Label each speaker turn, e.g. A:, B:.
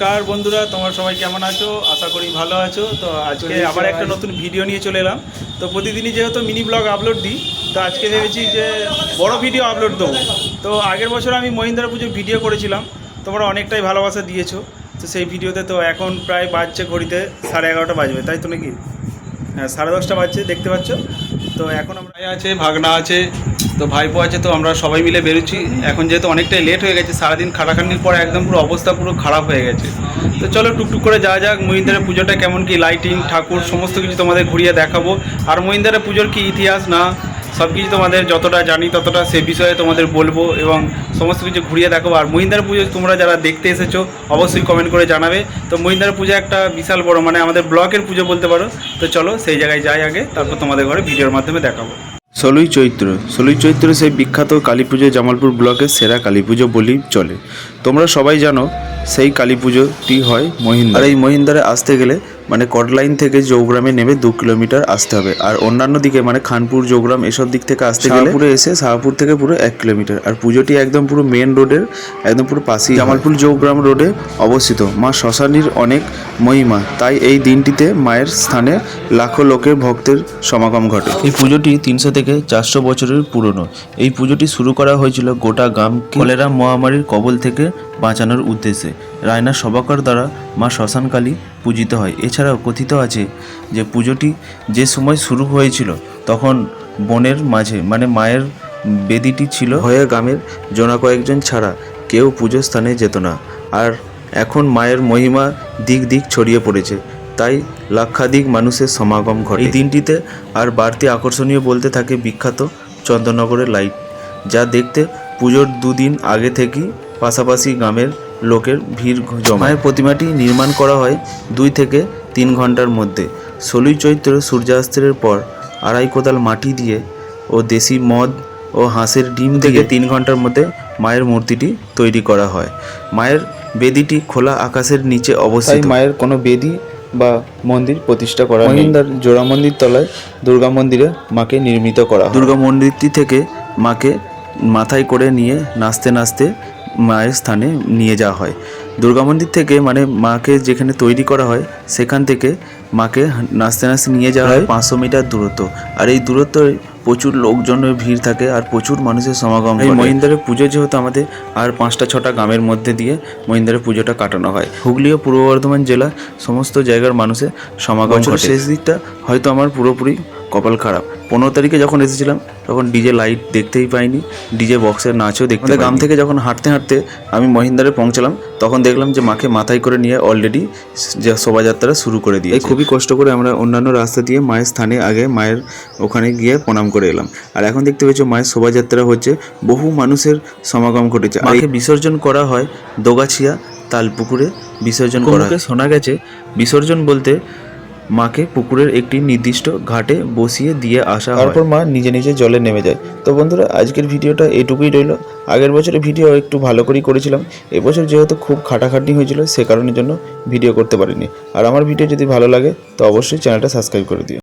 A: নমস্কার বন্ধুরা তোমরা সবাই কেমন আছো? আশা করি ভালো আছো। তো আজকে আবার একটা নতুন ভিডিও নিয়ে চলে এলাম। তো প্রতিদিনই যেহেতু মিনি ব্লগ আপলোড দিই তো আজকে ভেবেছি যে বড় ভিডিও আপলোড দেবো। তো আগের বছর আমি মহিন্দ্রা পুজোর ভিডিও করেছিলাম। তোমরা অনেকটাই ভালোবাসা দিয়েছ। তো সেই ভিডিওতে তো এখন প্রায় বাজছে ঘড়িতে সাড়ে এগারোটা বাজবে তাই তো নাকি? হ্যাঁ সাড়ে দশটা বাজছে দেখতে পাচ্ছ। তো এখন আমরা আছে ভাগনা আছে তো ভাইপো আছে, তো আমরা সবাই মিলে বেরোচ্ছি। এখন যেহেতু অনেকটাই লেট হয়ে গেছে, সারাদিন খাটাখাটনির পরে একদম পুরো অবস্থা পুরো খারাপ হয়ে গেছে। তো চলো টুকটুক করে যাওয়া যাক, মহিন্দারের পুজোটা কেমন কি লাইটিং ঠাকুর, সমস্ত কিছু তোমাদের ঘুরিয়ে দেখাবো। আর মহিন্দারের পুজোর কি ইতিহাস না সব কিছু তোমাদের যতটা জানি ততটা সে বিষয়ে তোমাদের বলব এবং সমস্ত কিছু ঘুরিয়ে দেখাবো। আর মহিন্দার পুজো তোমরা যারা দেখতে এসেছ, অবশ্যই কমেন্ট করে জানাবে। তো মহিন্দার পুজো একটা বিশাল বড় মানে আমাদের ব্লকের পুজো বলতে পারো। তো চলো সেই জায়গায় যাই আগে, তারপর তোমাদের ঘরে ভিডিওর মাধ্যমে দেখাবো।
B: ষোলোই চৈত্র। ষোলোই চৈত্র সেই বিখ্যাত কালী পুজো জামালপুর ব্লকের সেরা কালী পুজো বলি চলে। তোমরা সবাই জানো সেই কালী পুজোটি হয় মহিন্দার। এই মহিন্দারে আসতে গেলে মানে কটলাইন থেকে জৌগ্রামে নেমে দু কিলোমিটার আসতে হবে। আর অন্যান্য দিকে মানে খানপুর জৌগ্রাম এসব দিক থেকে আসতে গেলে পুরো এসে শাহপুর থেকে পুরো এক কিলোমিটার। আর পুজোটি একদম পুরো মেন রোডের একদম পুরো পাশেই জামালপুর জৌগ্রাম রোডে অবস্থিত। মা শ্মশানীর অনেক মহিমা। তাই এই দিনটিতে মায়ের স্থানে লাখো লোকের ভক্তের সমাগম ঘটে। এই পুজোটি তিনশো থেকে চারশো বছরের পুরনো। এই পুজোটি শুরু করা হয়েছিল গোটা গ্রাম কলেরা মহামারীর কবল থেকে বাঁচানোর উদ্দেশ্যে। রায়না সবাকর দ্বারা মা শ্মশানকালী পূজিত হয়। এছাড়াও কথিত আছে যে পুজোটি যে সময় শুরু হয়েছিল তখন বনের মাঝে মানে মায়ের বেদিটি ছিল। হয়ে গ্রামের জনা কয়েকজন ছাড়া কেউ পুজো স্থানে যেত না। আর এখন মায়ের মহিমা দিক দিক ছড়িয়ে পড়েছে। তাই লক্ষাধিক মানুষের সমাগম ঘটে। এই দিনটিতে আর বাড়তি আকর্ষণীয় বলতে থাকে বিখ্যাত চন্দননগরের লাইট যা দেখতে পুজোর দুদিন আগে থেকেই পাশাপাশি গ্রামের লোকের ভিড় জমা মায়ের প্রতিমাটি নির্মাণ করা হয় দুই থেকে তিন ঘণ্টার মধ্যে। ষোলোই চৈত্র সূর্যাস্তের পর আড়াই কোদাল মাটি দিয়ে ও দেশি মদ ও হাঁসের ডিম থেকে তিন ঘণ্টার মধ্যে মায়ের মূর্তিটি তৈরি করা হয়। মায়ের বেদিটি খোলা আকাশের নিচে অবস্থিত। মায়ের কোনো বেদি বা মন্দির প্রতিষ্ঠা করা মহিন্দার জোড়া মন্দির তলায় দুর্গা মন্দিরে মাকে নির্মিত করা দুর্গা মন্দিরটি থেকে মাকে মাথায় করে নিয়ে নাচতে নাচতে মায়ের স্থানে নিয়ে যাওয়া হয়। দুর্গা মন্দির থেকে মানে মাকে যেখানে তৈরি করা হয় সেখান থেকে মাকে নাচতে নাচতে নিয়ে যাওয়া হয় পাঁচশো মিটার দূরত্ব। আর এই দূরত্বে প্রচুর লোকজনের ভিড় থাকে আর প্রচুর মানুষের সমাগম এই মহিন্দারের পুজো যেহেতু আমাদের আর পাঁচটা ছটা গ্রামের মধ্যে দিয়ে মহিন্দারের পুজোটা কাটানো হয়। হুগলি ও পূর্ব বর্ধমান জেলা সমস্ত জায়গার মানুষের সমাগম শেষ দিকটা হয়তো আমার পুরোপুরি কপাল খারাপ। পনেরো তারিখে যখন এসেছিলাম তখন ডিজে লাইট দেখতেই পাইনি। ডিজে বক্সের নাচও দেখতে গ্রাম থেকে যখন হাঁটতে হাঁটতে আমি মহিন্দারে পৌঁছালাম তখন দেখলাম যে মাকে মাথায় করে নিয়ে অলরেডি যে শোভাযাত্রা শুরু করে দিয়ে খুবই কষ্ট করে আমরা অন্যান্য রাস্তা দিয়ে মায়ের স্থানে আগে মায়ের ওখানে গিয়ে প্রণাম করে এলাম। আর এখন দেখতে পেয়েছ মায়ের শোভাযাত্রা হচ্ছে বহু মানুষের সমাগম ঘটেছে। মাকে বিসর্জন করা হয় দোগাছিয়া তালপুকুরে বিসর্জন করা। শোনা গেছে বিসর্জন বলতে মাকে পুকুরের একটি নির্দিষ্ট ঘাটে বসিয়ে দিয়ে আসা তারপর মা নিজে নিজে জলে নেমে যায়। তো বন্ধুরা, আজকের ভিডিওটা এটুকুই রইল। আগের বছরের ভিডিও একটু ভালো করেই করেছিলাম। এবছর যেহেতু খুব খাটাখাটনি হয়েছিল, সে কারণের জন্য ভিডিও করতে পারিনি। আর আমার ভিডিও যদি ভালো লাগে, তো অবশ্যই চ্যানেলটা সাবস্ক্রাইব করে দিও।